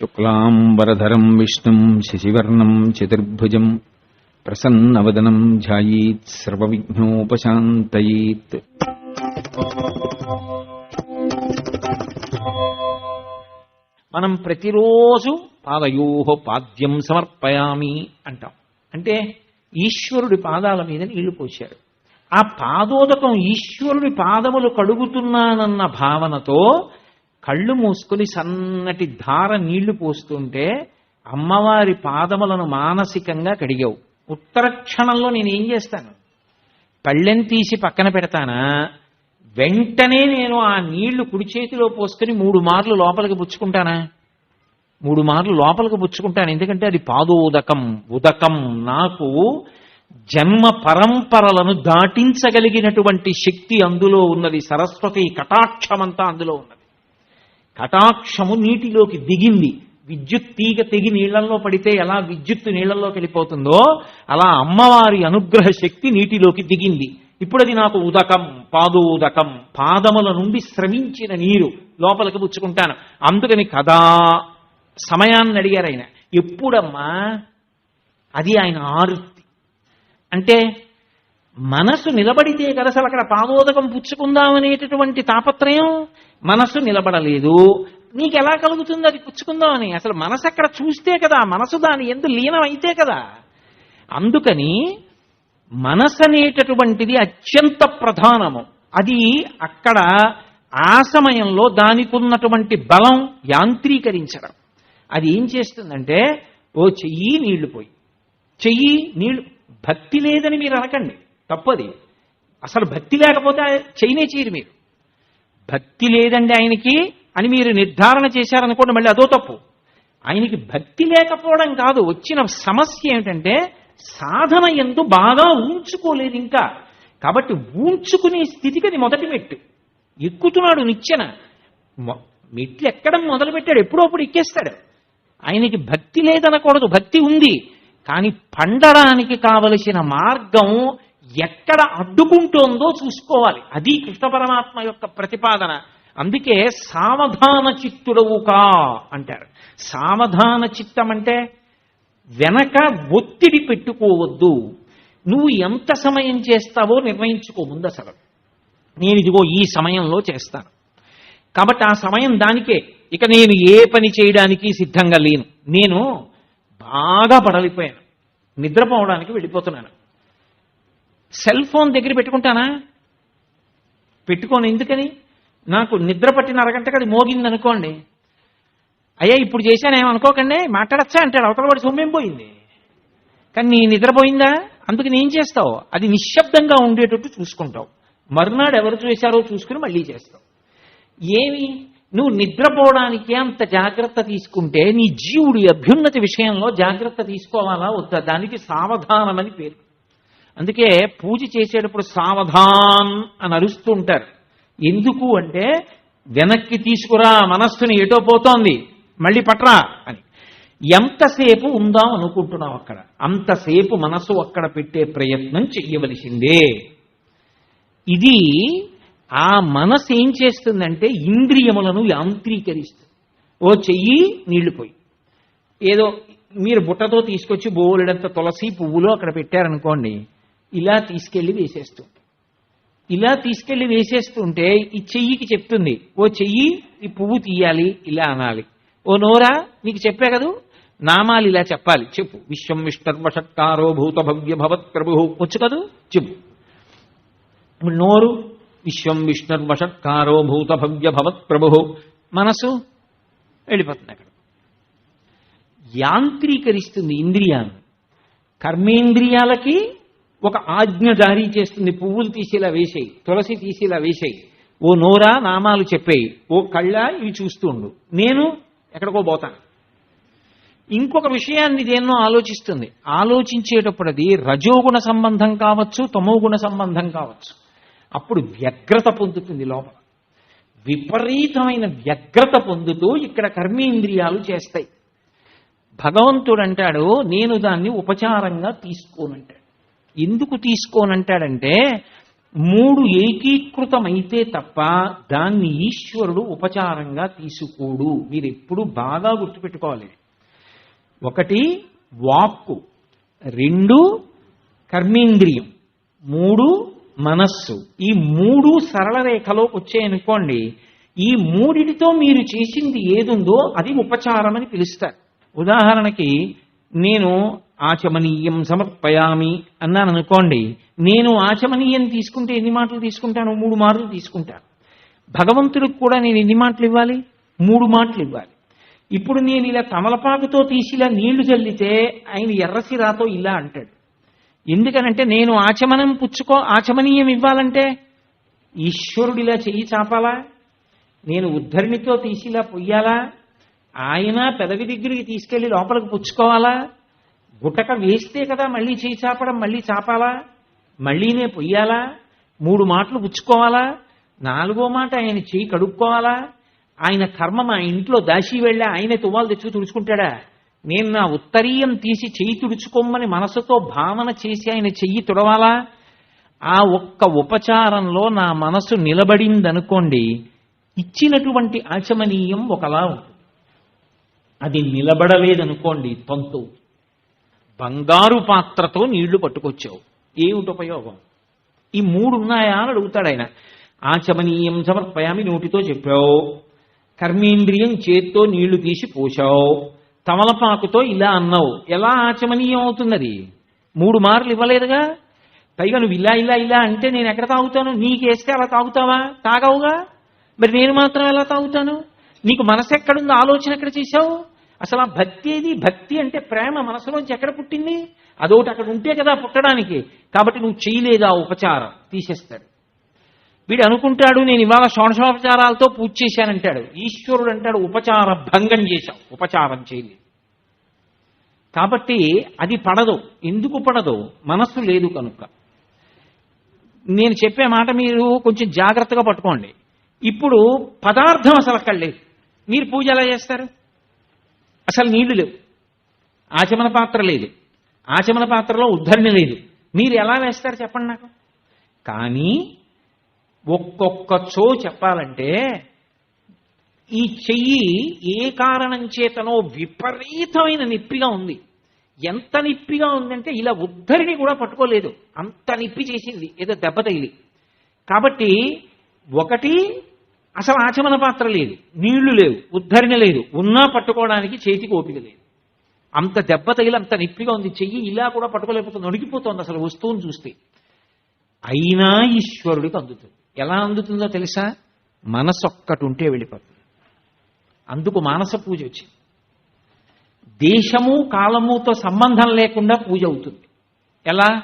శుక్లాంబరధరం విష్ణుం శశివర్ణం చతుర్భుజం ప్రసన్నవదనం ధ్యాయీత్ సర్వవిఘ్నోపశాంతయీత్. మనం ప్రతిరోజు పాదయోహ పాద్యం సమర్పయామి అంటాం. అంటే ఈశ్వరుడి పాదాల మీద నీళ్ళు పోశారు. ఆ పాదోదకం ఈశ్వరుడి పాదములు కడుగుతున్నానన్న భావనతో కళ్ళు మూసుకుని సన్నటి ధార నీళ్ళు పోస్తుంటే అమ్మవారి పాదములను మానసికంగా కడిగావు. ఉత్తర క్షణంలో నేను ఏం చేస్తాను? పళ్ళెం తీసి పక్కన పెడతానా? వెంటనే నేను ఆ నీళ్ళు కుడి చేతిలో పోసుకొని మూడు మార్లు లోపలికి పుచ్చుకుంటానా? మూడు మార్లు లోపలికి పుచ్చుకుంటాను. ఎందుకంటే అది పాదోదకం ఉదకం. నాకు జన్మ పరంపరలను దాటించగలిగినటువంటి శక్తి అందులో ఉన్నది. సరస్వతి కటాక్షమంతా అందులో ఉన్నది. కటాక్షము నీటిలోకి దిగింది. విద్యుత్ తీగ తెగి నీళ్ళలో పడితే ఎలా విద్యుత్తు నీళ్ళలోకి వెళ్ళిపోతుందో అలా అమ్మవారి అనుగ్రహ శక్తి నీటిలోకి దిగింది. ఇప్పుడు అది నాకు ఉదకం పాదు ఉదకం పాదముల నుండి శ్రమించిన నీరు లోపలికి పుచ్చుకుంటాను. అందుకని కదా సమయాన్ని అడిగారు ఆయన. ఎప్పుడమ్మా? అది ఆయన ఆరుతి అంటే మనసు నిలబడితే కదా అసలు అక్కడ పామోదకం పుచ్చుకుందామనేటటువంటి తాపత్రయం? మనసు నిలబడలేదు. నీకు ఎలా కలుగుతుంది అది పుచ్చుకుందామని? అసలు మనసు అక్కడ చూస్తే కదా మనసు దాని ఎందు లీనమైతే కదా. అందుకని మనసు అనేటటువంటిది అత్యంత ప్రధానము. అది అక్కడ ఆ సమయంలో దానికి ఉన్నటువంటి బలం యాంత్రీకరించడం. అది ఏం చేస్తుందంటే ఓ చెయ్యి నీళ్ళు పోయి చెయ్యి నీళ్ళు భక్తి లేదని మీరు అనకండి. తప్పది. అసలు భక్తి లేకపోతే చేయనే చేయరు మీరు. భక్తి లేదండి ఆయనకి అని మీరు నిర్ధారణ చేశారనుకోండి మళ్ళీ అదో తప్పు. ఆయనకి భక్తి లేకపోవడం కాదు. వచ్చిన సమస్య ఏమిటంటే సాధన ఎందు బాగా ఊంచుకోలేదు ఇంకా. కాబట్టి ఊంచుకునే స్థితికి అది మొదటి మెట్టు. ఎక్కుతున్నాడు నిచ్చెన. మెట్లు ఎక్కడం మొదలు పెట్టాడు ఎప్పుడప్పుడు ఎక్కేస్తాడు. ఆయనకి భక్తి లేదనకూడదు. భక్తి ఉంది. కానీ పండడానికి కావలసిన మార్గం ఎక్కడ అడ్డుకుంటోందో చూసుకోవాలి. అది కృష్ణ పరమాత్మ యొక్క ప్రతిపాదన. అందుకే సావధాన చిత్తుడవు కా అంటారు. సావధాన చిత్తం అంటే వెనక ఒత్తిడి పెట్టుకోవద్దు. నువ్వు ఎంత సమయం చేస్తావో నిర్ణయించుకో ముందు అసలు నేను ఇదిగో ఈ సమయంలో చేస్తాను. కాబట్టి ఆ సమయం దానికే. ఇక నేను ఏ పని చేయడానికి సిద్ధంగా లేను. నేను బాగా పడలిపోయాను. నిద్రపోవడానికి వెళ్ళిపోతున్నాను. సెల్ ఫోన్ దగ్గర పెట్టుకుంటానా? పెట్టుకోను ఎందుకని? నాకు నిద్ర పట్టిన అరగంటకి అది మోగింది అనుకోండి అయ్యా ఇప్పుడు చేశానేమనుకోకండి మాట్లాడచ్చా అంటాడు అవతల వాడి సొమ్మేం పోయింది. కానీ నీ నిద్రపోయిందా అందుకు నేను చేస్తావు? అది నిశ్శబ్దంగా ఉండేటట్టు చూసుకుంటావు. మరునాడు ఎవరు చేశారో చూసుకుని మళ్ళీ చేస్తావు. ఏమి? నువ్వు నిద్రపోవడానికి అంత జాగ్రత్త తీసుకుంటే నీ జీవుడి అభ్యున్నతి విషయంలో జాగ్రత్త తీసుకోవాలా వద్దా? దానికి సావధానమని పేరు. అందుకే పూజ చేసేటప్పుడు సావధాన్ అని అరుస్తూ ఉంటారు. ఎందుకు అంటే వెనక్కి తీసుకురా మనస్సుని ఎటో పోతోంది మళ్ళీ పట్రా అని. ఎంతసేపు ఉందాం అనుకుంటున్నాం అక్కడ? అంతసేపు మనసు అక్కడ పెట్టే ప్రయత్నం చెయ్యవలసిందే. ఇది ఆ మనసు ఏం చేస్తుందంటే ఇంద్రియములను యాంత్రీకరిస్తుంది. ఓ చెయ్యి నీళ్ళు పోయి. ఏదో మీరు బుట్టతో తీసుకొచ్చి బోలెడంత తులసి పువ్వులు అక్కడ పెట్టారనుకోండి ఇలా తీసుకెళ్ళి వేసేస్తుంది ఇలా తీసుకెళ్ళి వేసేస్తుంటే ఈ చెయ్యికి చెప్తుంది ఓ చెయ్యి ఈ పువ్వు తీయాలి ఇలా అనాలి. ఓ నోరా నీకు చెప్పే కదూ? నామాలు ఇలా చెప్పాలి చెప్పు. విశ్వం విష్ణర్వషట్కారో భూత భవ్య భవత్ ప్రభు. వచ్చు కదూ? చెప్పు. నోరు విశ్వం విష్ణుర్వషట్కారో భూత భవ్య భవత్ ప్రభు. మనసు వెళ్ళిపోతుంది అక్కడ. యాంత్రీకరిస్తుంది ఇంద్రియాన్ని కర్మేంద్రియాలకి ఒక ఆజ్ఞ జారీ చేస్తుంది. పువ్వులు తీసేలా వేసేయి తులసి తీసేలా వేసేయి. ఓ నోరా నామాలు చెప్పేయి ఓ కళ్ళ ఇవి చూస్తూ ఉండు. నేను ఎక్కడికో పోతాను. ఇంకొక విషయాన్ని దేన్నో ఆలోచిస్తుంది. ఆలోచించేటప్పుడు అది రజోగుణ సంబంధం కావచ్చు తమోగుణ సంబంధం కావచ్చు. అప్పుడు వ్యగ్రత పొందుతుంది లోపల. విపరీతమైన వ్యగ్రత పొందుతూ ఇక్కడ కర్మేంద్రియాలు చేస్తాయి. భగవంతుడు అంటాడు నేను దాన్ని ఉపచారంగా తీసుకోనంటాడు. ఎందుకు తీసుకోనంటాడంటే మూడు ఏకీకృతమైతే తప్ప దాన్ని ఈశ్వరుడు ఉపచారంగా తీసుకోడు. మీరు ఎప్పుడు బాగా గుర్తుపెట్టుకోవాలి. ఒకటి వాక్కు. రెండు కర్మేంద్రియం. మూడు మనస్సు. ఈ మూడు సరళ రేఖలోకి వచ్చాయనుకోండి ఈ మూడిటితో మీరు చేసింది ఏదుందో అది ఉపచారం అని పిలుస్తారు. ఉదాహరణకి నేను ఆచమనీయం సమర్పయామి అన్నాను అనుకోండి. నేను ఆచమనీయం తీసుకుంటే ఎన్ని మాటలు తీసుకుంటాను? మూడు మాటలు తీసుకుంటాను భగవంతుడికి కూడా నేను ఎన్ని మాటలు ఇవ్వాలి? మూడు మాటలు ఇవ్వాలి. ఇప్పుడు నేను ఇలా తమలపాకుతో తీసి ఇలా నీళ్ళు చల్లితే ఆయన ఎర్రసిరాతో ఇలా అంటాడు. ఎందుకనంటే నేను ఆచమనం పుచ్చుకో ఆచమనీయం ఇవ్వాలంటే ఈశ్వరుడు ఇలా చెయ్యి చాపాలా? నేను ఉద్ధరణితో తీసి ఇలా పొయ్యాలా? ఆయన పెదవి దగ్గరికి తీసుకెళ్ళి లోపలికి పుచ్చుకోవాలా? గుటక వేస్తే కదా మళ్ళీ చేయి చాపడం మళ్ళీ చాపాలా? మళ్ళీనే పొయ్యాలా? మూడు మాటలు పుచ్చుకోవాలా? నాలుగో మాట ఆయన చేయి కడుక్కోవాలా? ఆయన కర్మ మా ఇంట్లో దాచి వెళ్ళా ఆయన తువ్వాలు తెచ్చి తుడుచుకుంటాడా? నేను నా ఉత్తరీయం తీసి చెయ్యి తుడుచుకోమని మనసుతో భావన చేసి ఆయన చెయ్యి తుడవాలా? ఆ ఒక్క ఉపచారంలో నా మనసు నిలబడిందనుకోండి ఇచ్చినటువంటి ఆచమనీయం ఒకలా ఉంటుంది. అది నిలబడలేదనుకోండి తంతు. బంగారు పాత్రతో నీళ్ళు పట్టుకొచ్చావు. ఏమిటి ఉపయోగం? ఈ మూడు ఉన్నాయా అని అడుగుతాడు ఆయన. ఆచమనీయం సమర్పయామి నోటితో చెప్పావు. కర్మేంద్రియం చేత్తో నీళ్ళు తీసి పోసావు తమలపాకుతో ఇలా అన్నావు. ఎలా ఆచమనీయం అవుతున్నది? మూడు మార్లు ఇవ్వలేదుగా? పైగా నువ్వు ఇలా ఇలా ఇలా అంటే నేను ఎక్కడ తాగుతాను? నీకేస్తే అలా తాగుతావా? తాగవుగా? మరి నేను మాత్రం ఎలా తాగుతాను? నీకు మనసు ఎక్కడుందో? ఆలోచన ఎక్కడ చేశావు? అసలు ఆ భక్తి ఏది? భక్తి అంటే ప్రేమ మనసులోంచి ఎక్కడ పుట్టింది? అదొకటి అక్కడ ఉంటే కదా పుట్టడానికి. కాబట్టి నువ్వు చేయలేదు ఆ ఉపచారం? తీసేస్తాడు. వీడు అనుకుంటాడు నేను ఇవాళ షోడశోపచారాలతో పూజ చేశానంటాడు. ఈశ్వరుడు అంటాడు ఉపచార భంగం చేశాం ఉపచారం చేయలేదు. కాబట్టి అది పడదు. ఎందుకు పడదు? మనస్సు లేదు కనుక. నేను చెప్పే మాట మీరు కొంచెం జాగ్రత్తగా పట్టుకోండి. ఇప్పుడు పదార్థం అసలు అక్కడ లేదు. మీరు పూజ ఎలా చేస్తారు? అసలు నీళ్ళు లేవు. ఆచమన పాత్ర లేదు. ఆచమన పాత్రలో ఉద్ధరణ లేదు. మీరు ఎలా వేస్తారు చెప్పండి నాకు? కానీ ఒక్కొక్క చో చెప్పాలంటే ఈ చెయ్యి ఏ కారణం చేతనో విపరీతమైన నిప్పిగా ఉంది. ఎంత నొప్పిగా ఉందంటే ఇలా ఉద్ధరిని కూడా పట్టుకోలేదు. అంత నిప్పి చేసింది. ఏదో దెబ్బ తగిలి. కాబట్టి ఒకటి అసలు ఆచమన పాత్ర లేదు నీళ్ళు లేవు ఉద్ధరణ లేదు ఉన్నా పట్టుకోవడానికి చేతికి ఓపిక లేదు. అంత దెబ్బ తగిలి అంత నిప్పిగా ఉంది చెయ్యి ఇలా కూడా పట్టుకోలేకపోతుంది నొడిగిపోతుంది అసలు వస్తువుని చూస్తే. అయినా ఈశ్వరుడికి అందుతుంది. ఎలా అందుతుందో తెలుసా? మనసు ఒక్కటి ఉంటే వెళ్ళిపోతుంది. అందుకు మానస పూజ వచ్చింది. దేశము కాలముతో సంబంధం లేకుండా పూజ అవుతుంది. ఎలా?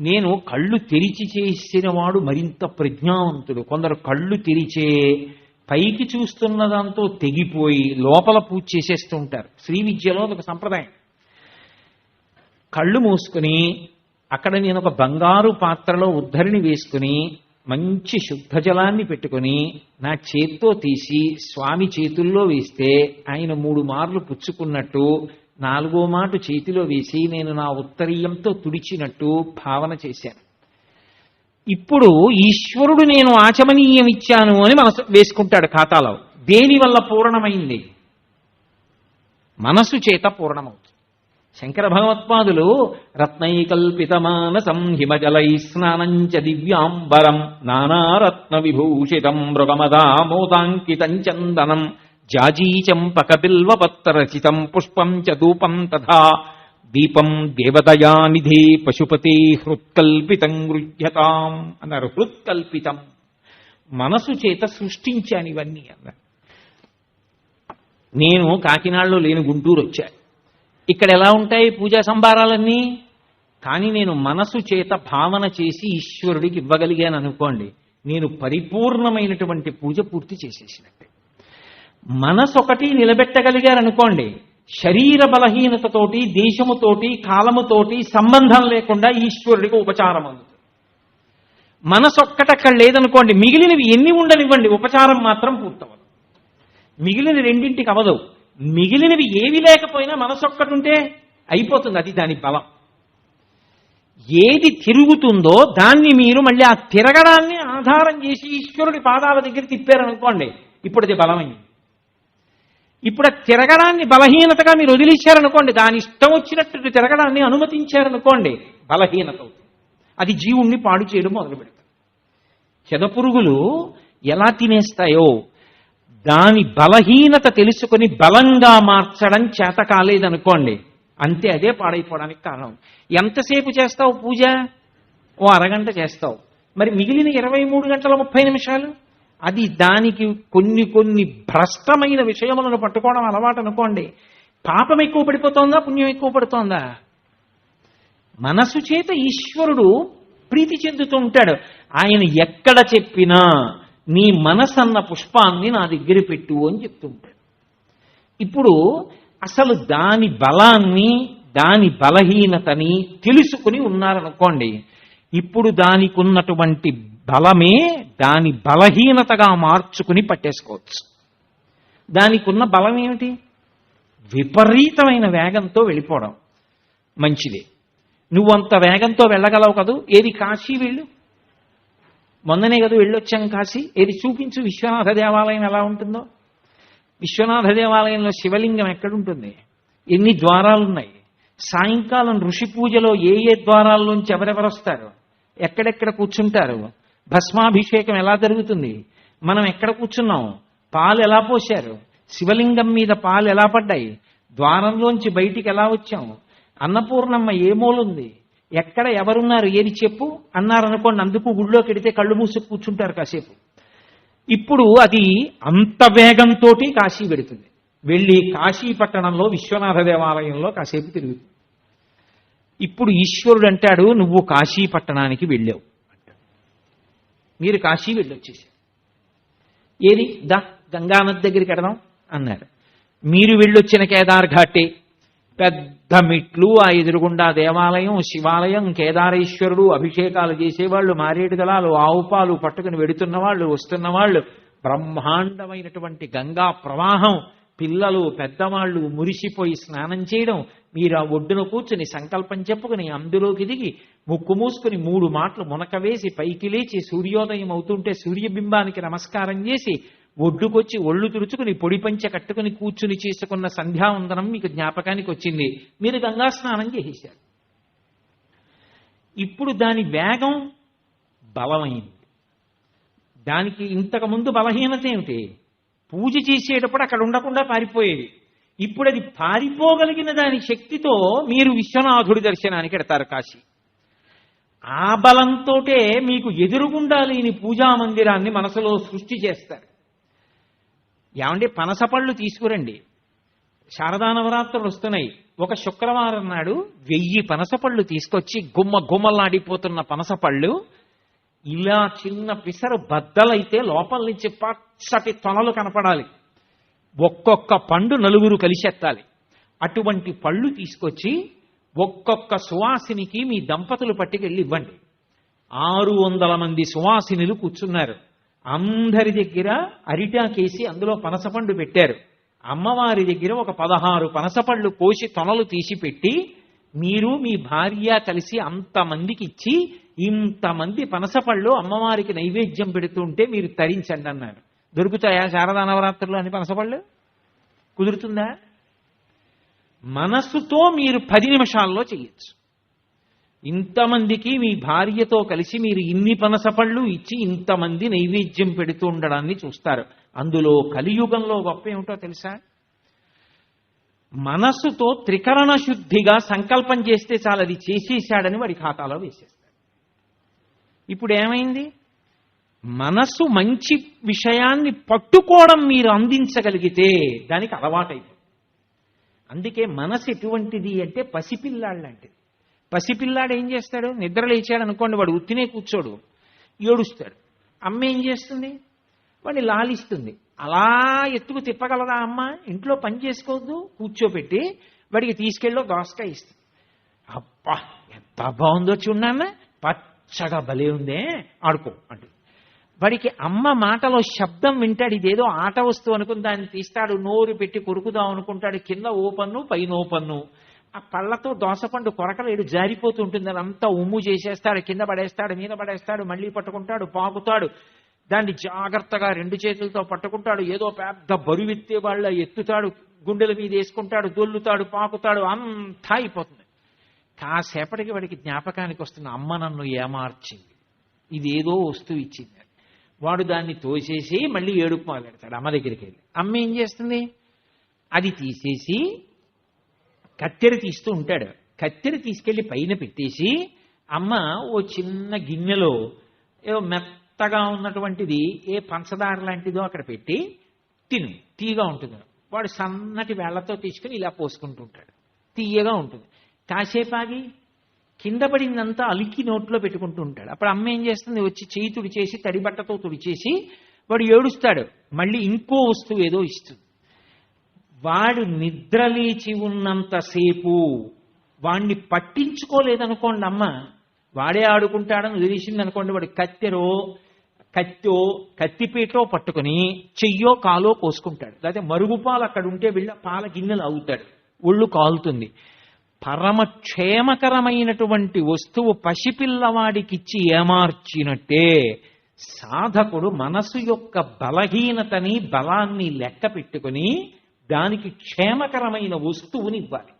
నేను కళ్ళు తెరిచి చేసిన వాడు మరింత ప్రజ్ఞావంతుడు. కొందరు కళ్ళు తెరిచే పైకి చూస్తున్న దాంతో తెగిపోయి లోపల పూజ చేసేస్తూ ఉంటారు శ్రీ విద్యలో ఒక సంప్రదాయం. కళ్ళు మూసుకుని అక్కడ నేను ఒక బంగారు పాత్రలో ఉద్ధరిణి వేసుకుని మంచి శుద్ధ జలాన్ని పెట్టుకుని నా చేత్తో తీసి స్వామి చేతుల్లో వేస్తే ఆయన మూడు మార్లు పుచ్చుకున్నట్టు నాలుగో మాట చేతిలో వేసి నేను నా ఉత్తరీయంతో తుడిచినట్టు భావన చేశాను. ఇప్పుడు ఈశ్వరుడు నేను ఆచమనీయం ఇచ్చాను అని మనసు వేసుకుంటాడు ఖాతాలో. దేని వల్ల పూర్ణమైంది? మనసు చేత పూర్ణమవుతుంది. శంకర భగవత్పాదులు రత్నైకల్పితమానసం హిమజలై స్నానం చ దివ్యాంబరం నానారత్న విభూషితం మృగమదామోదాంకితం చందనం జాజీచంపక రచితం పుష్పం చ ధూపం తథా దీపం దేవతయానిధి పశుపతి హృత్కల్పితం గృహ్యతాం అన్నారు. హృత్కల్పితం. మనసు చేత సృష్టించాను ఇవన్నీ అన్నారు. నేను కాకినాడలో లేని గుంటూరు వచ్చా ఇక్కడ ఎలా ఉంటాయి పూజా సంభారాలన్నీ? కానీ నేను మనసు చేత భావన చేసి ఈశ్వరుడికి ఇవ్వగలిగాను అనుకోండి నేను పరిపూర్ణమైనటువంటి పూజ పూర్తి చేసేసినట్టే. మనసు ఒకటి నిలబెట్టగలిగారనుకోండి శరీర బలహీనతతోటి దేశముతోటి కాలముతోటి సంబంధం లేకుండా ఈశ్వరుడికి ఉపచారం అందుతుంది మనసు ఒక్కటక్కడ లేదనుకోండి మిగిలినవి ఎన్ని ఉండనివ్వండి ఉపచారం మాత్రం పూర్తవదు మిగిలిన రెండింటికి అవదు. మిగిలినవి ఏవి లేకపోయినా మనసు ఉంటే అయిపోతుంది అది దాని బలం. ఏది తిరుగుతుందో దాన్ని మీరు మళ్ళీ ఆ తిరగడాన్ని ఆధారం చేసి ఈశ్వరుడి పాదాల దగ్గర తిప్పారనుకోండి ఇప్పుడు అది బలమైంది. ఇప్పుడు ఆ తిరగడాన్ని బలహీనతగా మీరు వదిలేశారనుకోండి దాని ఇష్టం వచ్చినట్టు తిరగడాన్ని అనుమతించారనుకోండి బలహీనత అవుతుంది. అది జీవుణ్ణి పాడు చేయడం మొదలు పెడతారు. చెదపురుగులు ఎలా తినేస్తాయో దాని బలహీనత తెలుసుకొని బలంగా మార్చడం చేత కాలేదనుకోండి అంతే అదే పాడైపోవడానికి కారణం. ఎంతసేపు చేస్తావు పూజ? ఓ అరగంట చేస్తావు. మరి మిగిలిన ఇరవై మూడు గంటల ముప్పై నిమిషాలు? అది దానికి కొన్ని కొన్ని భ్రష్టమైన విషయములను పట్టుకోవడం అలవాటు అనుకోండి. పాపం ఎక్కువ పడిపోతోందా? పుణ్యం ఎక్కువ పడుతోందా? మనసు చేత ఈశ్వరుడు ప్రీతి చెందుతూ ఉంటాడు. ఆయన ఎక్కడ చెప్పినా నీ మనసన్న పుష్పాన్ని నా దగ్గర పెట్టు అని చెప్తూ ఉంటాడు. ఇప్పుడు అసలు దాని బలాన్ని దాని బలహీనతని తెలుసుకుని ఉన్నారనుకోండి. ఇప్పుడు దానికి ఉన్నటువంటి బలమే దాని బలహీనతగా మార్చుకుని పట్టేసుకోవచ్చు. దానికి ఉన్న బలం ఏమిటి విపరీతమైన వేగంతో వెళ్ళిపోవడం మంచిదే. నువ్వంత వేగంతో వెళ్ళగలవు కదూ? ఏది కాశీ వెళ్ళు. మొన్ననే కదా వెళ్ళొచ్చాం కాశీ. ఏది చూపించు విశ్వనాథ దేవాలయం ఎలా ఉంటుందో? విశ్వనాథ దేవాలయంలో శివలింగం ఎక్కడుంటుంది? ఎన్ని ద్వారాలు ఉన్నాయి సాయంకాలం ఋషి పూజలో ఏ ఏ ద్వారాల్లోంచి ఎవరెవరు వస్తారు ఎక్కడెక్కడ కూర్చుంటారు? భస్మాభిషేకం ఎలా జరుగుతుంది? మనం ఎక్కడ కూర్చున్నాం? పాలు ఎలా పోశారు? శివలింగం మీద పాలు ఎలా పడ్డాయి? ద్వారంలోంచి బయటికి ఎలా వచ్చాం? అన్నపూర్ణమ్మ ఏ మూలుంది ఎక్కడ ఎవరున్నారు? ఏది చెప్పు? అన్నారనుకోండి అందుకు గుళ్ళోకి వెడితే కళ్ళు మూసి కూర్చుంటారు కాసేపు. ఇప్పుడు అది అంత వేగంతో కాశీ పెడుతుంది. వెళ్ళి కాశీ పట్టణంలో విశ్వనాథ దేవాలయంలో కాసేపు తిరుగుతుంది. ఇప్పుడు ఈశ్వరుడు అంటాడు నువ్వు కాశీ పట్టణానికి వెళ్ళావు. మీరు కాశీ వెళ్ళొచ్చేసారు. ఏది? దా గంగానది దగ్గరికి వెడదాం అన్నారు. మీరు వెళ్ళొచ్చిన కేదార్ ఘాటే పెద్ద మిట్లు ఆ ఎదురుగుండా దేవాలయం శివాలయం కేదారేశ్వరుడు అభిషేకాలు చేసేవాళ్ళు మారేడు గలాలు ఆవు పాలు పట్టుకుని వెడుతున్న వాళ్ళు వస్తున్న వాళ్ళు బ్రహ్మాండమైనటువంటి గంగా ప్రవాహం పిల్లలు పెద్దవాళ్ళు మురిసిపోయి స్నానం చేయడం మీరు ఆ ఒడ్డున కూర్చుని సంకల్పం చెప్పుకుని అందులోకి దిగి ముక్కు మూసుకుని మూడు మాటలు మునక వేసి పైకి లేచి సూర్యోదయం అవుతుంటే సూర్యబింబానికి నమస్కారం చేసి ఒడ్డుకొచ్చి ఒళ్ళు తుడుచుకుని పొడి పంచె కట్టుకుని కూర్చుని చేసుకున్న సంధ్యావందనం మీకు జ్ఞాపకానికి వచ్చింది. మీరు గంగా స్నానం చేసేశారు. ఇప్పుడు దాని వేగం బలమైంది. దానికి ఇంతకు ముందు బలహీనత ఏమిటి? పూజ చేసేటప్పుడు అక్కడ ఉండకుండా పారిపోయేది ఇప్పుడు అది పారిపోగలిగిన దాని శక్తితో మీరు విశ్వనాథుడి దర్శనానికి ఎడతారు కాశీ. ఆ బలంతోటే మీకు ఎదురుగుండా లేని పూజా మందిరాన్ని మనసులో సృష్టి చేస్తారు. ఏమంటే పనసపళ్ళు తీసుకురండి. శారదా నవరాత్రులు వస్తున్నాయి. ఒక శుక్రవారం నాడు వెయ్యి పనసపళ్ళు తీసుకొచ్చి గుమ్మ గుమ్మలాడిపోతున్న పనసపళ్ళు ఇలా చిన్న పిసరు బద్దలైతే లోపల నుంచి పచ్చటి తొనలు కనపడాలి. ఒక్కొక్క పండు నలుగురు కలిసెత్తాలి అటువంటి పళ్ళు తీసుకొచ్చి ఒక్కొక్క సువాసినికి మీ దంపతులు పట్టుకెళ్ళి ఇవ్వండి. ఆరు వందల మంది సువాసినులు కూర్చున్నారు. అందరి దగ్గర అరిటాకేసి అందులో పనసపండు పెట్టారు. అమ్మవారి దగ్గర ఒక పదహారు పనసపళ్ళు కోసి తొనలు తీసి పెట్టి మీరు మీ భార్య కలిసి అంతమందికి ఇచ్చి ఇంతమంది పనసపళ్ళు అమ్మవారికి నైవేద్యం పెడుతుంటే మీరు తరించండి అన్నారు. దొరుకుతాయా శారదా నవరాత్రులు అని పనసపళ్ళు? కుదురుతుందా? మనస్సుతో మీరు పది నిమిషాల్లో చేయొచ్చు ఇంతమందికి మీ భార్యతో కలిసి మీరు ఇన్ని పనసపళ్ళు ఇచ్చి ఇంతమంది నైవేద్యం పెడుతూ ఉండడాన్ని చూస్తారు. అందులో కలియుగంలో గొప్ప ఏమిటో తెలుసా? మనస్సుతో త్రికరణ శుద్ధిగా సంకల్పం చేస్తే చాలు అది చేసేశాడని వాడి ఖాతాలో వేసేస్తాడు. ఇప్పుడు ఏమైంది? మనస్సు మంచి విషయాన్ని పట్టుకోవడం మీరు అందించగలిగితే దానికి అలవాటైంది అందుకే మనసు ఎటువంటిది అంటే పసిపిల్లాడు లాంటిది. పసిపిల్లాడు ఏం చేస్తాడు? నిద్ర లేచాడు అనుకోండి వాడు ఉత్తినే కూర్చోడు ఏడుస్తాడు. అమ్మ ఏం చేస్తుంది? వాడిని లాలిస్తుంది. అలా ఎత్తుకు తిప్పగలదా అమ్మ? ఇంట్లో పని చేసుకోవద్దు కూర్చోపెట్టి వాడికి తీసుకెళ్ళి దోసకాయ ఇస్తుంది అబ్బా ఎంత బాగుందో చూడన్నా పచ్చగా భలే ఉందే ఆడుకో అంటుంది. వాడికి అమ్మ మాటలో శబ్దం వింటాడు ఇదేదో ఆట వస్తువు అనుకుని దాన్ని తీస్తాడు నోరు పెట్టి కొరుకుదాం అనుకుంటాడు కింద ఓ పన్ను పైన ఓ పన్ను. ఆ పళ్ళతో దోసపండు కొరకలేడు జారిపోతూ ఉంటుంది అంతా ఉమ్ము చేసేస్తాడు కింద పడేస్తాడు మీద పడేస్తాడు మళ్ళీ పట్టుకుంటాడు పాకుతాడు. దాన్ని జాగ్రత్తగా రెండు చేతులతో పట్టుకుంటాడు. ఏదో పెద్ద బరువెత్తే వాళ్ళ ఎత్తుతాడు గుండెల మీద వేసుకుంటాడు దొల్లుతాడు పాకుతాడు అంతా అయిపోతుంది. కాసేపటికి వాడికి జ్ఞాపకానికి వస్తున్న అమ్మ నన్ను ఏమార్చింది? ఇదేదో వస్తువు ఇచ్చింది. వాడు దాన్ని తోసేసి మళ్ళీ ఏడుపు మొదలెడతాడు అమ్మ దగ్గరికి వెళ్ళి. అమ్మ ఏం చేస్తుంది? అది తీసేసి కత్తెర తీస్తూ ఉంటాడు. కత్తెర తీసుకెళ్ళి పైన పెట్టేసి అమ్మ ఓ చిన్న గిన్నెలో ఏదో మెత్తగా ఉన్నటువంటిది ఏ పంచదార లాంటిదో అక్కడ పెట్టి తిను. తీయగా ఉంటుంది. వాడు సన్నటి వేళ్ళతో తీసుకుని ఇలా పోసుకుంటూ ఉంటాడు తీయగా ఉంటుంది. కాసేపు ఆగి కింద పడిందంతా అలికి నోట్లో పెట్టుకుంటూ ఉంటాడు అప్పుడు అమ్మ ఏం చేస్తుంది? వచ్చి చేయి తుడిచేసి తడిబట్టతో తుడిచేసి వాడు ఏడుస్తాడు. మళ్ళీ ఇంకో వస్తువు ఏదో ఇస్తుంది. వాడు నిద్రలేచి ఉన్నంతసేపు వాణ్ణి పట్టించుకోలేదనుకోండి అమ్మ వాడే ఆడుకుంటాడని వదిలేసింది అనుకోండి వాడు కత్తెరో కత్తో కత్తిపీటో పట్టుకుని చెయ్యో కాలో కోసుకుంటాడు లేకపోతే మరుగుపాలు అక్కడ ఉంటే వెళ్ళి పాల గిన్నెలు అవుతాడు ఒళ్ళు కాలుతుంది. పరమ క్షేమకరమైనటువంటి వస్తువు పసిపిల్లవాడికిచ్చి ఏమార్చినట్టే సాధకుడు మనసు యొక్క బలహీనతని బలాన్ని లెక్క పెట్టుకుని దానికి క్షేమకరమైన వస్తువుని ఇవ్వాలి.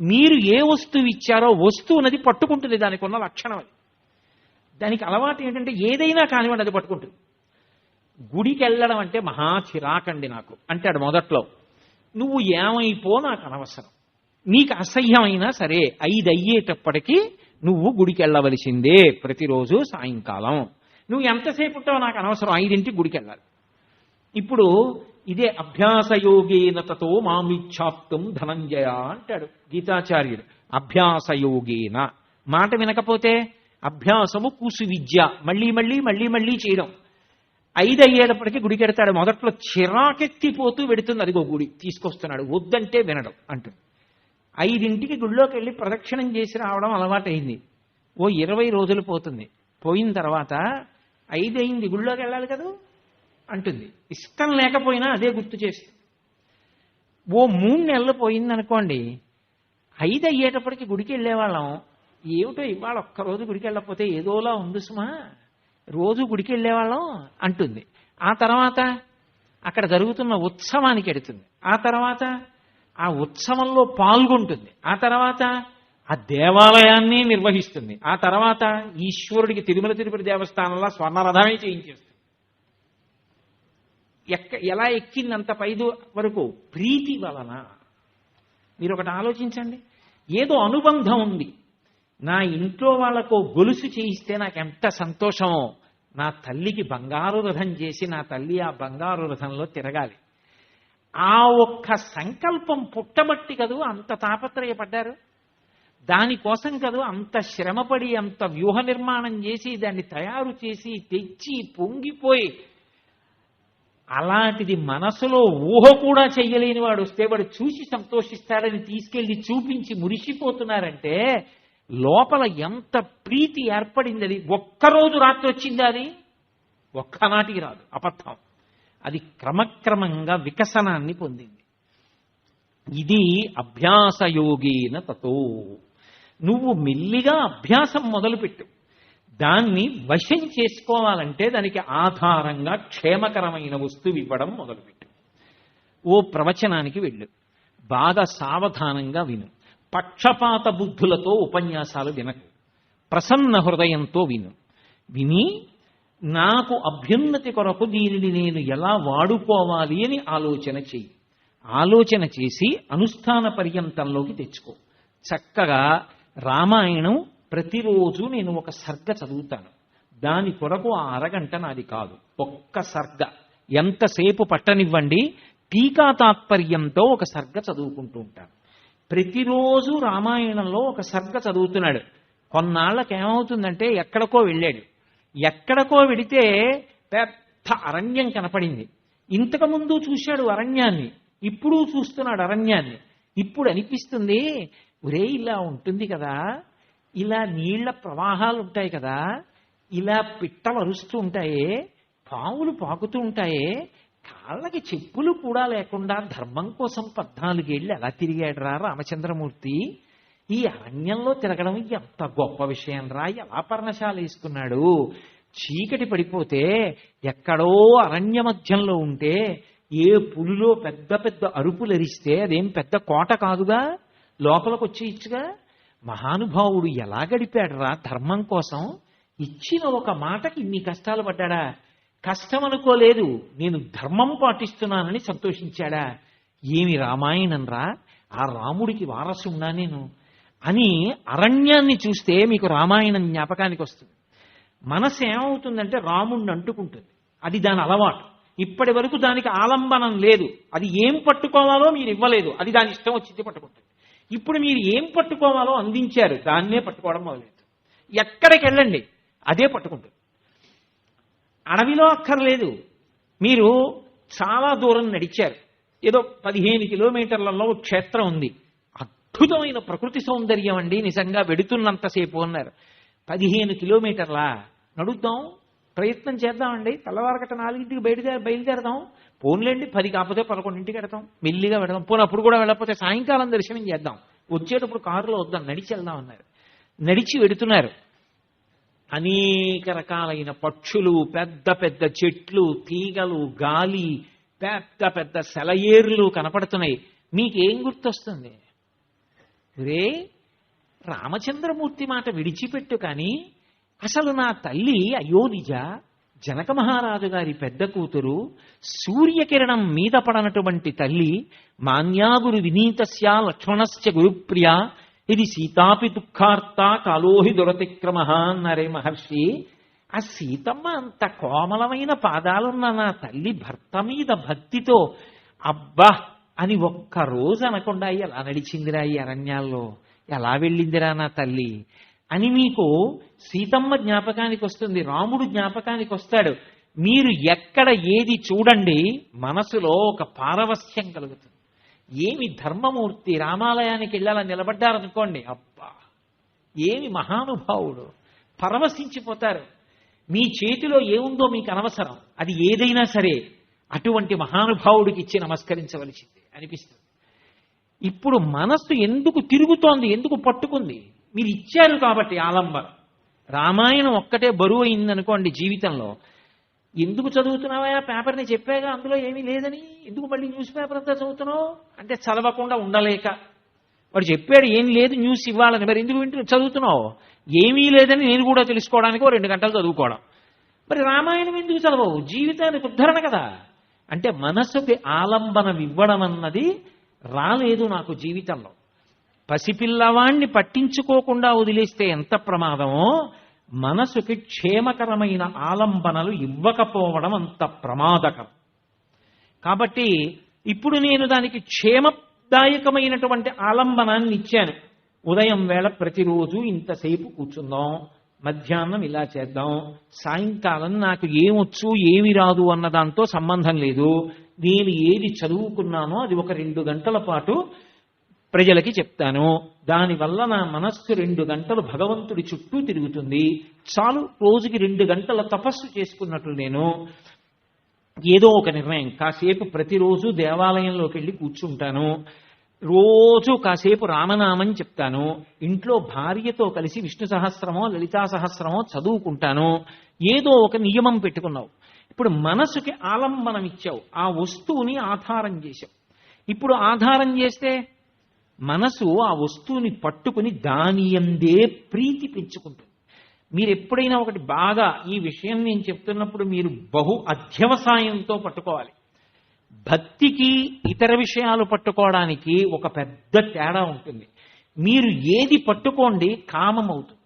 మీరు ఏ వస్తువు ఇచ్చారో వస్తువునది పట్టుకుంటుంది దానికి ఉన్న లక్షణం అది. దానికి అలవాటు ఏంటంటే ఏదైనా కానివ్వండి అది పట్టుకుంటుంది. గుడికి వెళ్ళడం అంటే మహా చిరాకండి నాకు అంటాడు మొదట్లో. నువ్వు ఏమైపో నాకు అనవసరం. నీకు అసహ్యమైనా సరే ఐదు అయ్యేటప్పటికీ నువ్వు గుడికి వెళ్ళవలసిందే ప్రతిరోజు సాయంకాలం. నువ్వు ఎంతసేపు ఉంటావో నాకు అనవసరం ఐదింటికి గుడికి వెళ్ళాలి ఇప్పుడు ఇదే అభ్యాసయోగేన తతో మామిచ్ఛాప్తం ధనంజయ అంటాడు గీతాచార్యుడు. అభ్యాసయోగేన. మాట వినకపోతే అభ్యాసము కూసు విద్య. మళ్ళీ మళ్ళీ మళ్ళీ మళ్ళీ చేయడం. ఐదు అయ్యేటప్పటికీ గుడికి వెడతాడు మొదట్లో చిరాకెత్తిపోతూ వెడుతుంది. అదిగో గుడి తీసుకొస్తున్నాడు. వద్దంటే వినడం అంటుంది. ఐదింటికి గుడిలోకి వెళ్ళి ప్రదక్షిణం చేసి రావడం అలవాటైంది. ఓ ఇరవై రోజులు పోతుంది. పోయిన తర్వాత ఐదు అయింది గుడిలోకి వెళ్ళాలి కదా? అంటుంది. ఇష్టం లేకపోయినా అదే గుర్తు చేస్తుంది. ఓ మూడు నెలలు పోయింది అనుకోండి ఐదు అయ్యేటప్పటికి గుడికి వెళ్ళేవాళ్ళం. ఏమిటో ఇవాళ ఒక్కరోజు గుడికి వెళ్ళకపోతే ఏదోలా ఉంది సుమా. రోజు గుడికి వెళ్ళేవాళ్ళం అంటుంది. ఆ తర్వాత అక్కడ జరుగుతున్న ఉత్సవానికి ఎడుతుంది. ఆ తర్వాత ఆ ఉత్సవంలో పాల్గొంటుంది. ఆ తర్వాత ఆ దేవాలయాన్ని నిర్వహిస్తుంది. ఆ తర్వాత ఈశ్వరుడికి తిరుమల తిరుపతి దేవస్థానంలో స్వర్ణరథమే చేయించేస్తుంది. ఎక్క ఎలా ఎక్కింది అంత పైదు వరకు? ప్రీతి వలన. మీరు ఒకటి ఆలోచించండి. ఏదో అనుబంధం ఉంది. నా ఇంట్లో వాళ్ళకు గొలుసు చేయిస్తే నాకు ఎంత సంతోషమో నా తల్లికి బంగారు రథం చేసి నా తల్లి ఆ బంగారు రథంలో తిరగాలి. ఆ ఒక్క సంకల్పం పుట్టబట్టి కదూ అంత తాపత్రయపడ్డారు? దానికోసం కదూ అంత శ్రమపడి అంత వ్యూహ నిర్మాణం చేసి దాన్ని తయారు చేసి తెచ్చి పొంగిపోయి అలాంటిది మనసులో ఊహ కూడా చెయ్యలేని వాడు వస్తే వాడు చూసి సంతోషిస్తాడని తీసుకెళ్ళి చూపించి మురిసిపోతున్నారంటే లోపల ఎంత ప్రీతి ఏర్పడింది అది ఒక్కరోజు రాత్రి వచ్చింది అది? ఒక్కనాటికి రాదు. అబద్ధం. అది క్రమక్రమంగా వికసనాన్ని పొందింది. ఇది అభ్యాసయోగేన తతో. నువ్వు మెల్లిగా అభ్యాసం మొదలుపెట్టు. దాన్ని వశం చేసుకోవాలంటే దానికి ఆధారంగా క్షేమకరమైన వస్తువు ఇవ్వడం మొదలుపెట్టు. ఓ ప్రవచనానికి వెళ్ళు. బాగా సావధానంగా విను. పక్షపాత బుద్ధులతో ఉపన్యాసాలు వినకు. ప్రసన్న హృదయంతో విను. విని నాకు అభ్యున్నతి కొరకు దీనిని నేను ఎలా వాడుకోవాలి అని ఆలోచన చెయ్యి. ఆలోచన చేసి అనుష్ఠాన పర్యంతంలోకి తెచ్చుకో. చక్కగా రామాయణం ప్రతిరోజు నేను ఒక సర్గ చదువుతాను. దాని కొరకు ఆ అరగంట నాది కాదు. ఒక్క సర్గ. ఎంతసేపు పట్టనివ్వండి టీకా తాత్పర్యంతో ఒక సర్గ చదువుకుంటూ ఉంటాను. ప్రతిరోజు రామాయణంలో ఒక సర్గ చదువుతున్నాడు. కొన్నాళ్ళకి ఏమవుతుందంటే ఎక్కడికో వెళ్ళాడు. ఎక్కడికో వెడితే పెద్ద అరణ్యం కనపడింది. ఇంతకుముందు చూశాడు అరణ్యాన్ని. ఇప్పుడు చూస్తున్నాడు అరణ్యాన్ని. ఇప్పుడు అనిపిస్తుంది ఒరే ఇలా ఉంటుంది కదా. ఇలా నీళ్ళ ప్రవాహాలు ఉంటాయి కదా ఇలా పిట్టలు అరుస్తూ ఉంటాయే పావులు పాకుతూ ఉంటాయే కాళ్ళకి చెప్పులు కూడా లేకుండా ధర్మం కోసం పద్నాలుగేళ్ళు ఎలా తిరిగాడురా రామచంద్రమూర్తి? ఈ అరణ్యంలో తిరగడం ఎంత గొప్ప విషయం రా ఎలా పర్ణశాల వేసుకున్నాడు? చీకటి పడిపోతే ఎక్కడో అరణ్య మధ్యంలో ఉంటే ఏ పులిలో పెద్ద పెద్ద అరుపులు అరిస్తే అదేం పెద్ద కోట కాదుగా? లోపలికి వచ్చి ఇచ్చుగా మహానుభావుడు ఎలా గడిపాడురా ధర్మం కోసం? ఇచ్చిన ఒక మాటకి ఇన్ని కష్టాలు పడ్డాడా? కష్టం అనుకోలేదు నేను ధర్మం పాటిస్తున్నానని సంతోషించాడా? ఏమి రామాయణం రా ఆ రాముడికి వారసున్నా నేను? అని అరణ్యాన్ని చూస్తే మీకు రామాయణం జ్ఞాపకానికి వస్తుంది మనసు ఏమవుతుందంటే రాముణ్ణి అంటుకుంటుంది. అది దాని అలవాటు. ఇప్పటి వరకు దానికి ఆలంబనం లేదు. అది ఏం పట్టుకోవాలో మీరు ఇవ్వలేదు. అది దాని ఇష్టం వచ్చింది పట్టుకుంటుంది. ఇప్పుడు మీరు ఏం పట్టుకోవాలో అందించారు దాన్నే పట్టుకోవడం మొదలెట్టు ఎక్కడికి వెళ్ళండి అదే పట్టుకుంటుంది. అడవిలో అక్కర్లేదు. మీరు చాలా దూరం నడిచారు. ఏదో పదిహేను కిలోమీటర్లలో క్షేత్రం ఉంది. అద్భుతమైన ప్రకృతి సౌందర్యం అండి నిజంగా వెడుతున్నంతసేపు అన్నారు. పదిహేను కిలోమీటర్లా? నడుద్దాం ప్రయత్నం చేద్దామండి. తెల్లవారగట నాలుగింటికి బయట బయలుదేరదాం. పోన్లేండి పది కాకపోతే పదకొండింటికి వెడతాం మెల్లిగా వెడదాం పోనీ అప్పుడు కూడా వెళ్ళకపోతే సాయంకాలం దర్శనం చేద్దాం. వచ్చేటప్పుడు కారులో వద్దాం నడిచి వెళ్దాం అన్నారు. నడిచి వెడుతున్నారు. అనేక రకాలైన పక్షులు పెద్ద పెద్ద చెట్లు తీగలు గాలి పెద్ద పెద్ద సెలయేర్లు కనపడుతున్నాయి. మీకేం గుర్తొస్తుంది? రే రామచంద్రమూర్తి మాట విడిచిపెట్టు కానీ అసలు నా తల్లి అయోనిజ జనక మహారాజు గారి పెద్ద కూతురు సూర్యకిరణం మీద పడనటువంటి తల్లి మాన్యాగురు వినీతస్య లక్ష్మణస్య గురుప్రియ. ఇది సీతాపి దుఃఖార్త కాలోహి దురతిక్రమ అన్నారే మహర్షి. ఆ సీతమ్మ అంత కోమలమైన పాదాలున్న నా తల్లి భర్త మీద భక్తితో అబ్బా అని ఒక్కరోజు అనకుండా ఎలా నడిచిందిరా ఈ అరణ్యాల్లో? ఎలా వెళ్ళిందిరా నా తల్లి? అని మీకు సీతమ్మ జ్ఞాపకానికి వస్తుంది రాముడు జ్ఞాపకానికి వస్తాడు. మీరు ఎక్కడ ఏది చూడండి మనసులో ఒక పారవస్యం కలుగుతుంది. ఏమి ధర్మమూర్తి రామాలయానికి వెళ్ళాలని నిలబడ్డారనుకోండి అబ్బా! ఏమి మహానుభావుడు! పరవశించిపోతారు. మీ చేతిలో ఏముందో మీకు అనవసరం. అది ఏదైనా సరే అటువంటి మహానుభావుడికి ఇచ్చి నమస్కరించవలసింది అనిపిస్తుంది. ఇప్పుడు మనస్సు ఎందుకు తిరుగుతోంది ఎందుకు పట్టుకుంది? మీరు ఇచ్చారు కాబట్టి ఆలంబ. రామాయణం ఒక్కటే బరువు అయిందనుకోండి జీవితంలో. ఎందుకు చదువుతున్నావా పేపర్ని చెప్పాగా అందులో ఏమీ లేదని? ఎందుకు మళ్ళీ న్యూస్ పేపర్ అంతా చదువుతున్నావు? అంటే చదవకుండా ఉండలేక. వాడు చెప్పాడు ఏం లేదు న్యూస్ ఇవ్వాలని. మరి ఎందుకు వింటు చదువుతున్నావు? ఏమీ లేదని నేను కూడా తెలుసుకోవడానికి ఓ రెండు గంటలు చదువుకోవడం. మరి రామాయణం ఎందుకు చదవవు? జీవితానికి ఉద్ధరణ కదా. అంటే మనసుకి ఆలంబనం ఇవ్వడం అన్నది రాలేదు నాకు జీవితంలో. పసిపిల్లవాణ్ణి పట్టించుకోకుండా వదిలేస్తే ఎంత ప్రమాదమో? మనసుకి క్షేమకరమైన ఆలంబనలు ఇవ్వకపోవడం అంత ప్రమాదకరం. కాబట్టి ఇప్పుడు నేను దానికి క్షేమదాయకమైనటువంటి ఆలంబనాన్ని ఇచ్చాను. ఉదయం వేళ ప్రతిరోజు ఇంతసేపు కూర్చుందాం మధ్యాహ్నం ఇలా చేద్దాం సాయంకాలం నాకు ఏమొచ్చు ఏమి రాదు అన్న దాంతో సంబంధం లేదు. నేను ఏది చదువుకున్నానో అది ఒక రెండు గంటల పాటు ప్రజలకి చెప్తాను. దానివల్ల నా మనస్సు రెండు గంటలు భగవంతుడి చుట్టూ తిరుగుతుంది. చాలు రోజుకి రెండు గంటల తపస్సు చేసుకున్నట్లు నేను ఏదో ఒక నిర్ణయం. కాసేపు ప్రతిరోజు దేవాలయంలోకి వెళ్ళి కూర్చుంటాను. రోజు కాసేపు రామనామం చెప్తాను. ఇంట్లో భార్యతో కలిసి విష్ణు సహస్రమో లలితా సహస్రమో చదువుకుంటాను. ఏదో ఒక నియమం పెట్టుకున్నావు. ఇప్పుడు మనసుకి ఆలంబనం ఇచ్చావు ఆ వస్తువుని ఆధారం చేశావు. ఇప్పుడు ఆధారం చేస్తే మనసు ఆ వస్తువుని పట్టుకుని దాని ఎందే ప్రీతి పెంచుకుంటుంది. మీరు ఎప్పుడైనా ఒకటి బాగా ఈ విషయం నేను చెప్తున్నప్పుడు మీరు బహు అధ్యవసాయంతో పట్టుకోవాలి. భక్తికి ఇతర విషయాలు పట్టుకోవడానికి ఒక పెద్ద తేడా ఉంటుంది. మీరు ఏది పట్టుకోండి కామం అవుతుంది.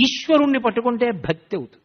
ఈశ్వరుణ్ణి పట్టుకుంటే భక్తి అవుతుంది.